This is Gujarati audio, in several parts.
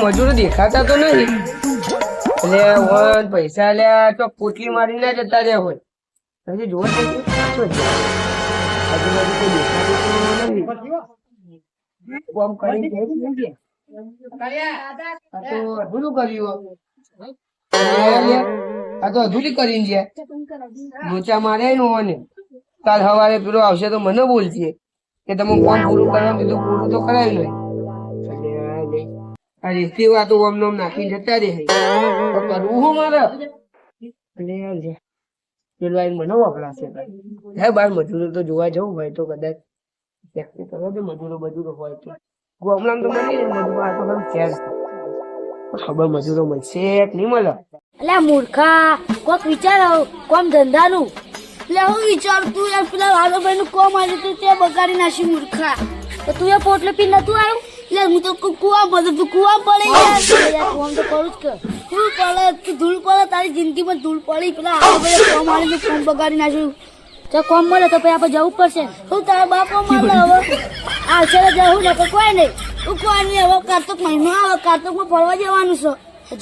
મજૂરો દેખાતા તો નહીં. એટલે વન પૈસા લ્યા તો પોટલી મારી ના જતા રહ્યા હોય. હજી જોવો આજુબાજુ ને કાલ સવારે પેલો આવશે તો મને બોલશે કે તમે કોમ પૂરું કરવા કીધું પૂરું તો કરાવી લો. આ રીતિ વાતો ઓમ નોમ નાખીને જતા રે તો કરવું હું મારે? પેલો આઈને મને વપરાશે હે બાર મજૂરો તો જોવા જવું હોય તો કદાચ કરવા દે મજૂરો મજૂરો હોય તો. ગોમલામ તો મજૂરો આ તો ખરું ખેર છે. ખબર મજૂરો મળશે નહીં મળે? એટલે મૂર્ખા કોક વિચારો કોમ ધંધાનું. એટલે હું વિચારું તું યાર પેલા વાલોભાઈ નું કોમ આવ્યું તું તે બગાડી નાખી મૂર્ખા. તો તું એ પોટલો પી નતું આવ્યું એટલે હું તો કુ- કુવા પડે તું કુવા પડે યાર. યાર કોમ તો કરું જ કે. ધૂળ પડે તું ધૂળ પડે તારી જિંદગીમાં ધૂળ પડી. પેલા વાલોભાઈ કોમ આવીને કોમ બગાડી નાખ્યું. તો કોમ મળે તો પછી આપણે જવું પડશે. હું તારા બાપો મળે હવે. આ છે જવું ને કોઈ નહીં. હું કોઈ નહીં હવે કાર્તક મહિનો આવે કાર્તકમાં ફરવા જવાનું છે.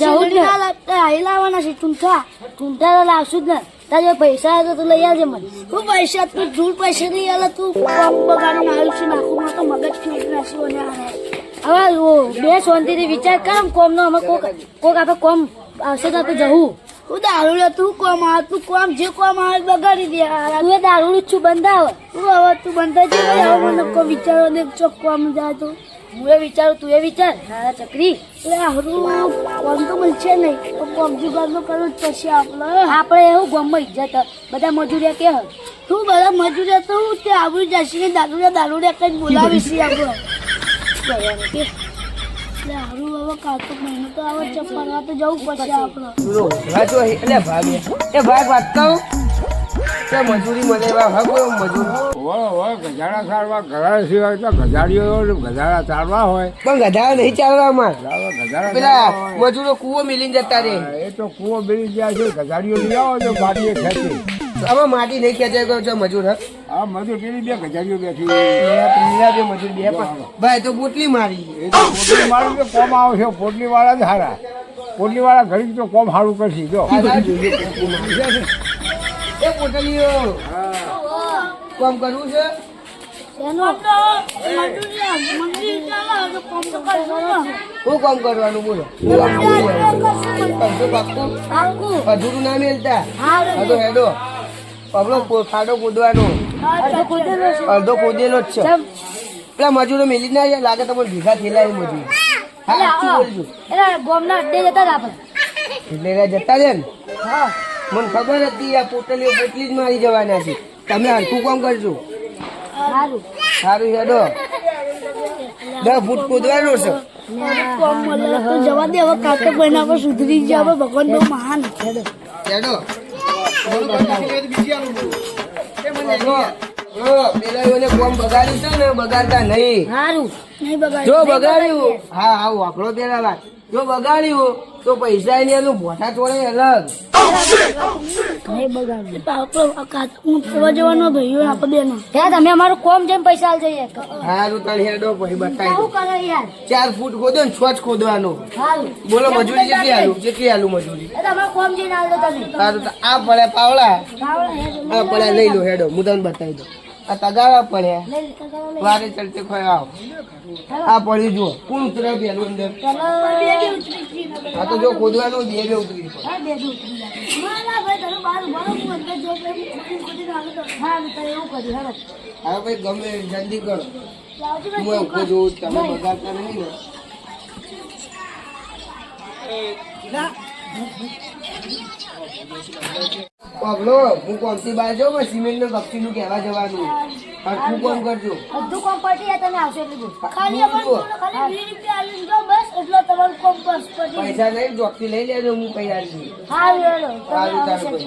જવું જ ના. લાગતા હાઈ લાવવાના છે ટૂંઠા ટૂંઠા લાવશું જ ને. તારે પૈસા હતા તો લઈ આવજે મને. હું પૈસા તું ધૂળ પૈસા નહીં આવે તું કામ બગાડીને આવ્યું છે નાખું તો મગજ ફેંકી નાખ્યું અને. હવે બે શાંતિથી વિચાર કર આમ કોમનો અમે કોક કોક આપણે કોમ આવશે તો આપણે જવું. હું દારૂ લે તું કોમ આવે તું કોમ જે કોમ આવે બગાડી દે. તું એ દારૂ છું બંધાવ તું હવે તું બંધા છે હવે મને કોઈ વિચારો ને કોમ જાય તો. હું એ વિચારું તું એ વિચાર. હા ચકરી એટલે હારું કોમ તો મળશે નહીં. તો કોમ જુગાર તો કરવું જ પડશે આપણે. આપણે એવું ગામમાં ઇજ્જત બધા મજૂરિયા કે તું બધા મજૂરિયા તો હું તે આવડી જશે ને દારૂડિયા દારૂડિયા કંઈ બોલાવીશ આપણે. કરવાનું કે એટલે હારું હવે કાર્તિક મહિનો તો આવે છે ફરવા તો જવું પડશે આપણે. ભાગ એ. ભાગ. કે મજૂરી મળે એવા ભાગ હોય મજૂર. હોય હોય ગજાડા ચારવા ગજાડા સિવાય તો ને ગજાડા હોય. પણ ગધા નહીં ચાલવામાં ચાલો પેલા મજૂરો કૂવો મિલીને જતા રહે એ તો કૂવો બેસી ગયા છે ગજાડીઓ લઈ આવો તો બાટીએ ખેંચી. માટી નહીં ખેંચાય ગયો છે મજૂર હા? મજૂર પેલી બે ગજાડીઓ બેઠી. પેલા બે મજૂર બે ભાઈ તો પોટલી મારી. એ તો પોટલી વાળા તો કોમ આવશે પોટલી વાળા જ હારા. પોટલી વાળા ઘડી તો કોમ સારું કરશે જો આ ના જોઈએ પોટલી મારી. એ પોટલીઓ કામ કરવું છે? શું કામ કરવાનું બોલો? અધૂરું ના મેલતા? હા તો હેડો. પગલો કો- કૂદવાનો. અડધો કૂદેલો જ છે. પેલા મજૂરો મેલી ના જાય લાગે તમને ભેગા થયેલા એ મજૂર. હા બોલજો. ગોમના અડ્ડે જતા હતા આપણે. એટલે જતા રહે ને? હા. મને ખબર હતી આ પોટલીઓ પોટલી જ મારી જવાના છે. તમે હરખું કામ કરજો. સારું સારું હેડો. દસ ફૂટ કૂદવાનો છે. કોમ મળે તો જવા દે હવે કાકા બહેના પર સુધરી જાય હવે ભગવાન બહુ મહાન છે. હેડો. પકડો. ઓ, પેલા એને કોમ બગાડ્યું છે ને બગાડતા નહીં. સારું નહીં બગાડ જો બગાડ્યું. હા હા વાપરો પેલા વાત. જો બગાડ્યું તો પૈસા એની એનું ભોટા ચોળે અલગ. તમે અમારું કોમ જેમ પૈસા આલ જઈએ. સારું તારે હેડો પછી બતાવી દો ચાર ફૂટ ખોદો ને છ જ ખોદવાનો. બોલો મજૂરી કેટલી આલુ કેટલી આલુ મજૂરી. સારું આ પડ્યા પાવડા આ પડ્યા લઈ લો હેડો હું તમને બતાવી દઉં. આ તગારા પડ્યા. લે. વારે ચડતે ખોય આવ. આ પડ્યું જુઓ. કોણ ઉતરે પેલું અંદર? આ તો જો ખોદવાનું બે બે ઉતરી હા, ભાઈ, ગમે જલ્દી કરો. હું એવું જોઉં તમે બગાડતા નહીં ને. પગલો હું કોમથી બહાર જાઉં પણ સિમેન્ટનું કપચી નું કહેવા જવાનું. હરખું કોમ કરજો. બધું કોમ પટી જાય, તમે આવશો એટલું ખાલી ખાલી વીસ રૂપિયા આલીને જો બસ એટલો તમારું કોમ બસ પતી પૈસા નહીં જોખથી લઈ લેજો હું કઈ આવી હા. સારું, સારું,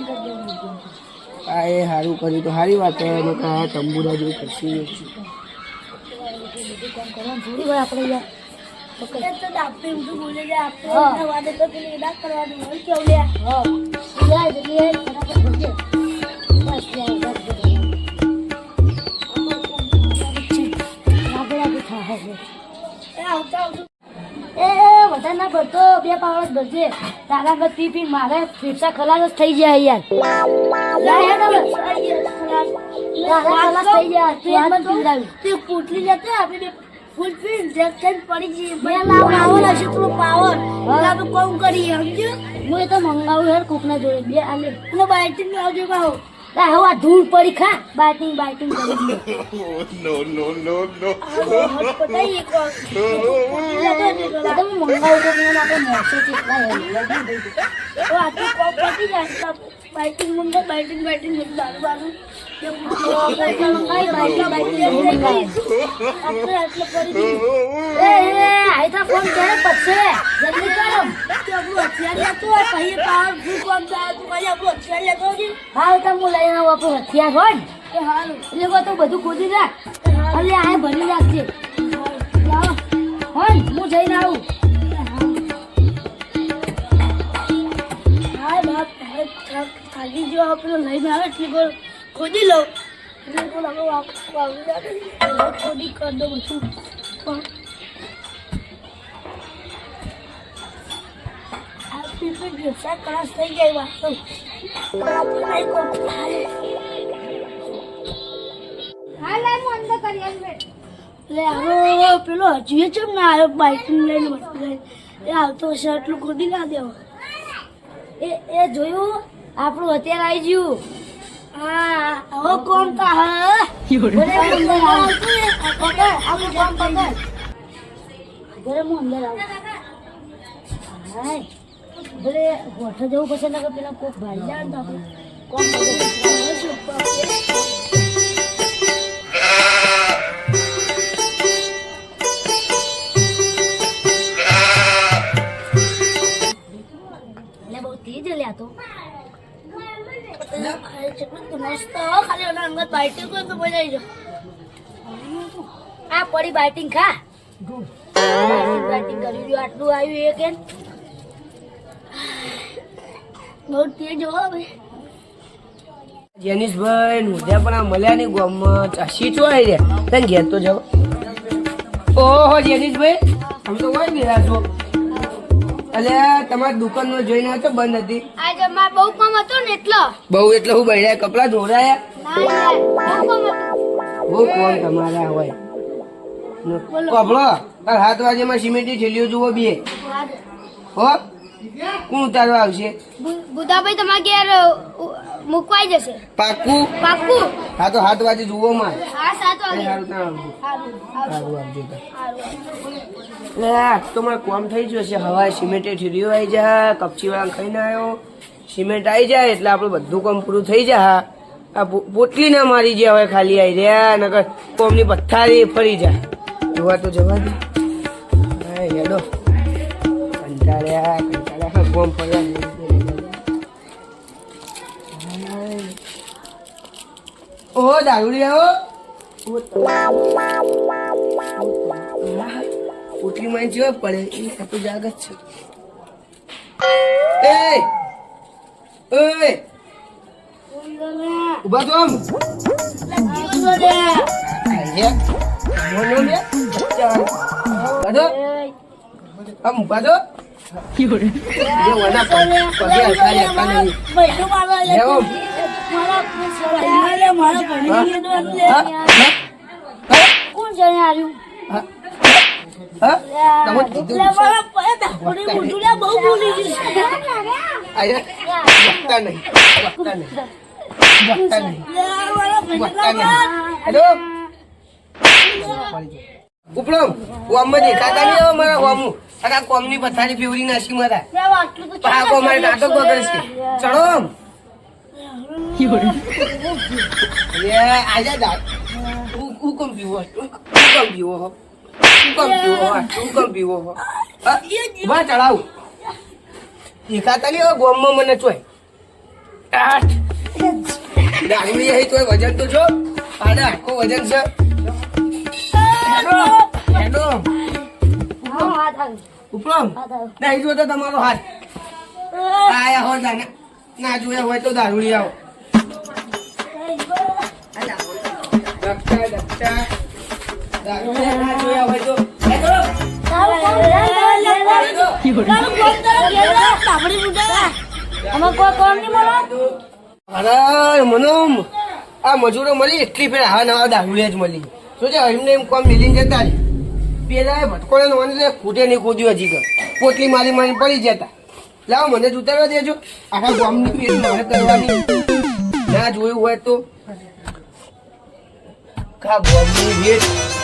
આ એ સારું કર્યું તો સારી વાત છે એને કયા તંબુરા જેવું કરશી આપણે યાર. તો આપે હું તો બોલે જાય આપે વાદે તો પેલી એડા કરવાનું હોય કેવું લે હા યાર જઈએ ફટાફટ ભોગે બસ યાર બસ ના ભરતો બે પાવડા ભરજે તારા આગળ પી પી મારે ફેફસા ખલાસ થઈ જાય યાર ખલાસ થઈ જાય તે પોટલી જતો આપણે ફૂલ પીને ઇન્જેક્શન પડી જઈએ. બે લાવ પાવર હશે થોડો પાવર. આપણે કોમ કરીએ, સમજ્યો? હું તો મંગાવું યાર કોકના જોડે. બે આલે. અને બાઇટિંગ આવજો કહો હવે આ ધૂળ પડી ખા. બાઇટિંગ બાઇટિંગ કરી નો નો નો ને. હું બાઇટિંગ મંગા બાઇટિંગ બાઇટિંગ દારૂ બારૂ. મંગાવી મંગાવી. ફોન કરે પછી. જલ્દી કરો. આપણું હથિયાર લેતો હોય પછી પાવરફુલ કોમ થાય તો પછી આપણું હથિયાર લેતો હોય હાલ તો હું આવું આપણું હથિયાર હોય કે હારું. એટલે તો બધું ખોદી રાખ એટલે આ ભરી રાખજે હોય હું જઈને આવું. હા બાપ થાકી જો આપણે લઈને આવે એટલે કોઈ ખોદી લઉં એટલે વાપરી નાખે. હવે ખોદી કરી દો બધું પીપી થઈ જાય. એટલે હવે પેલો હજુ ચમ ના આવ્યો બાઇકિંગ લઈને એ આવતો હશે એટલું ખોદી ના દેવો. એ એ જોયું? આપણું અત્યારે આવી ગયું. હા હવે કોમ તા હા? હું આપણું કામ પકડ ઘરે હું અંદર આવું હાય. ભલે ગોઠે જવું પડશે ને કે પેલા કોક ભાઈ જાય તો જાય આ પડી બાઇટિંગ ખા બાઇટિંગ કરી આટલું આવ્યું એ કેમ બહુ તેજ હો હવે. જેનિશભાઈ નુધ્યા પણ આ મળ્યા નહીં ગામમાં. ચાસી છો આવી રહ્યા. તને ઘેર તો જાઓ. ઓહો જેનિશભાઈ તમે તો કોઈ ગયા છો એટલે તમારી દુકાનનો જોઈને હતો બંધ હતી. આજે મારે બહુ કામ હતું ને એટલો. બહુ એટલે હું બહેરા કપડા ધોરાયા બહુ કોમ તમારા હોય. કપડો? આ સાત વાગ્યામાં સિમેન્ટની થેલીઓ જુઓ બે. હો? કોણ ઉતારવા આવશે? બુધાભાઈ તમારા ઘેર મુકવાઈ જશે. પાકું પાકું હા તો સાત વાગે જુઓ માં હા સાત વાગે. સારું ના આવજો. સારું સારું આવજો તો. લે તો મારે કોમ થઈ ગયું છે હવાએ સિમેન્ટે ઠીરીઓ આવી જાય કપચી વાળા ખાઈને આવ્યો સિમેન્ટ આવી જાય એટલે આપણું બધું કામ પૂરું થઈ જાય. આ પોટલી ના મારી જાય હવે ખાલી આવી રહ્યા નકર કોમની પથ્થારી ફરી જાય. જોવા તો જવા દે. હેડો. કંટાળ્યા કંટાળ્યા માં પડે એ છે એ ઓય તો આમ આમ ઊભા તો પૈસો મારવા લે લેવો. મારા પૈસા લે મારા ભણી ગયો તો હા? એટલે હા? કોણ જણે આવ્યું હા? હા? તમે કીધું બહુ બોલી ગયું વખતા નહીં વખતા નહીં વખતા નહીં વખતા નહીં હેલો ઉપડો કોમમાં દેખાતા નહીં મારા કોમું આ કોમની પથારી પીવરી નાસી મારા પાકો મારે નાટક બગડે છે ચડો આજા. હું- પીવો? કેમ પીવો હો? હું કેમ પીવો હો? હું કેમ પીવો હો? હા? ચડાવું. દેખાતા નહીં ગોમમાં મને ચોય. દારૂડી અહીં તોય વજન તો છો આને આખો વજન છે હેડો હેડો હા હાથ આવ્યું ઉપરો નહીં જોતો તમારો હાથ આયા હો દાને ના જોયા હોય તો દારૂડી આવો હોય મજૂરો મળી એટલી ફેર હા નવા દારૂડિયા જ મળી શું છે એમને એમ કોમ મિલીને જતા રહે પેલા ભટકોડે નોંધ ખૂટે નહીં ખોદ્યું હજી કર પોટલી મારી મારી પડી જતા. લાવો મને જ ઉતારવા દેજો. આખા ગામની ની મારે કરવાની. ના જોયું હોય તો. કા ગામની ભેટ